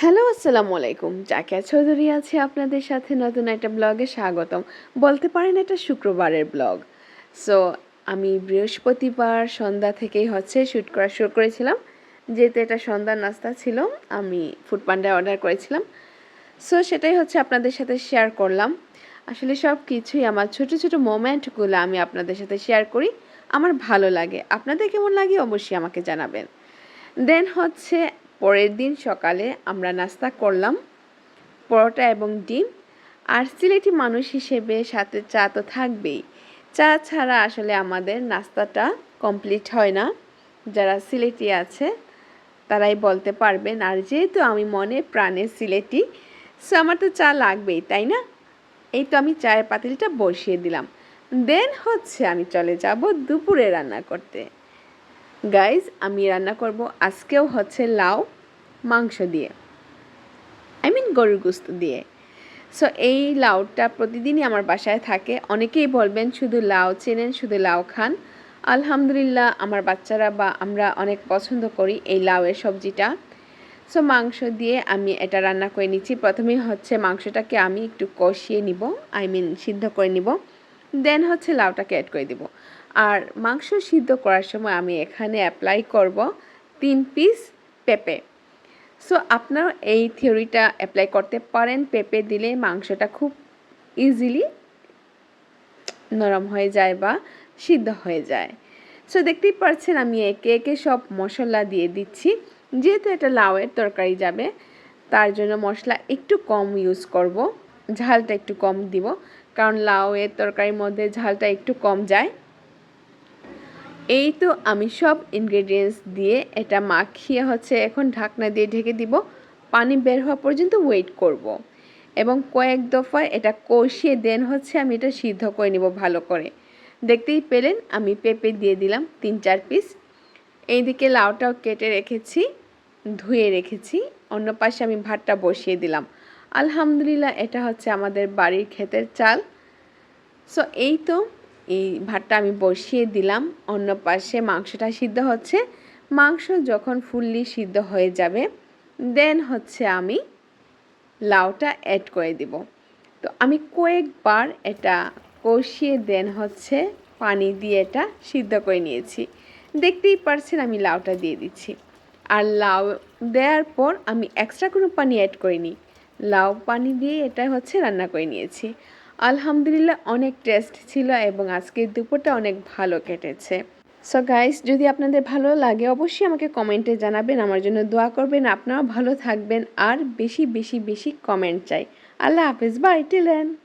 Hello, আসসালামু আলাইকুম। জাকিয়া চৌধুরী আছে আপনাদের সাথে নতুন একটা ব্লগে স্বাগতম। বলতে পারেন এটা শুক্রবারের ব্লগ। সো আমি বৃহস্পতিবার সন্ধ্যা থেকেই হচ্ছে শ্যুট করা শুরু করেছিলাম। যেহেতু এটা সন্ধ্যার নাস্তা ছিল, আমি ফুড পান্ডায় অর্ডার করেছিলাম। সো সেটাই হচ্ছে আপনাদের সাথে শেয়ার করলাম। আসলে সব কিছুই আমার ছোট ছোট মোমেন্টগুলো আমি আপনাদের সাথে শেয়ার করি। আমার ভালো লাগে। আপনাদের কেমন লাগে অবশ্যই আমাকে জানাবেন। দেন হচ্ছে পরের দিন সকালে আমরা নাস্তা করলাম, পরোটা এবং ডিম। আর সিলেটি মানুষ হিসেবে সাথে চা তো থাকবেই। চা ছাড়া আসলে আমাদের নাস্তাটা কমপ্লিট হয় না। যারা সিলেটি আছে, তারাই বলতে পারবেন। আর যেহেতু আমি মনে প্রাণে সিলেটি সো আমার তো চা লাগবেই, তাই না? এই তো আমি চায়ের পাতিলটা বসিয়ে দিলাম। দেন হচ্ছে আমি চলে যাব দুপুরে রান্না করতে। গাইজ আমি রান্না করব আজকেও হচ্ছে লাউ, মাংস দিয়ে। আই মিন গরুর গোস্ত দিয়ে। সো এই লাউটা প্রতিদিনই আমার বাসায় থাকে। অনেকেই বলবেন শুধু লাউ চেনেন, শুধু লাউ খান। আলহামদুলিল্লাহ, আমার বাচ্চারা বা আমরা অনেক পছন্দ করি এই লাউয়ের সবজিটা। সো মাংস দিয়ে আমি এটা রান্না করে নিচ্ছি। প্রথমেই হচ্ছে মাংসটাকে আমি একটু কষিয়ে নিব। আই মিন সিদ্ধ করে নিব। দেন হচ্ছে লাউটাকে অ্যাড করে দিব। আর মাংস সিদ্ধ করার সময় আমি এখানে অ্যাপ্লাই করব তিন পিস পেঁপে। সো আপনারা এই থিওরিটা অ্যাপ্লাই করতে পারেন। পেঁপে দিলে মাংসটা খুব ইজিলি নরম হয়ে যায় বা সিদ্ধ হয়ে যায়। সো দেখতেই পাচ্ছেন আমি একে একে সব মশলা দিয়ে দিচ্ছি। যেহেতু এটা লাউয়ের তরকারি যাবে, তার জন্য মশলা একটু কম ইউজ করব। ঝালটা একটু কম দিব, কারণ লাউয়ের তরকারির মধ্যে ঝালটা একটু কম যায়। এই তো আমি সব ইনগ্রেডিয়েন্টস দিয়ে এটা মাখিয়ে হচ্ছে এখন ঢাকনা দিয়ে ঢেকে দিব। পানি বের হওয়া পর্যন্ত ওয়েট করব। এবং কয়েক দফায় এটা কষিয়ে দেন হচ্ছে আমি এটা সিদ্ধ করে নিব ভালো করে। দেখতেই পেলেন, আমি পেঁপে দিয়ে দিলাম তিন চার পিস এইদিকে লাউটাও কেটে রেখেছি, ধুয়ে রেখেছি, অন্য পাশে আমি ভাতটা বসিয়ে দিলাম। আলহামদুলিল্লাহ এটা হচ্ছে আমাদের বাড়ির ক্ষেতের চাল। সো এই তো এই ভাতটা আমি বসিয়ে দিলাম। অন্য পাশে মাংসটা সিদ্ধ হচ্ছে। মাংস যখন ফুললি সিদ্ধ হয়ে যাবে দেন হচ্ছে আমি লাউটা অ্যাড করে দিব। তো আমি কয়েকবার এটা কষিয়ে দেন হচ্ছে পানি দিয়ে এটা সিদ্ধ করে নিয়েছি। দেখতেই পারছেন আমি লাউটা দিয়ে দিচ্ছি। আর লাউ দেওয়ার পর আমি এক্সট্রা কোনো পানি অ্যাড করিনি। লাউ পানি দিয়ে এটা হচ্ছে রান্না করে নিয়েছি। আলহামদুলিল্লাহ অনেক টেস্ট ছিল এবং আজকের দুপুরটা অনেক ভালো কেটেছে। সো গাইস যদি আপনাদের ভালো লাগে, অবশ্যই আমাকে কমেন্টে জানাবেন, আমার জন্য দোয়া করবেন। আপনারাও ভালো থাকবেন, আর বেশি বেশি বেশি কমেন্ট চাই। আল্লাহ হাফিজ বাই টিলেন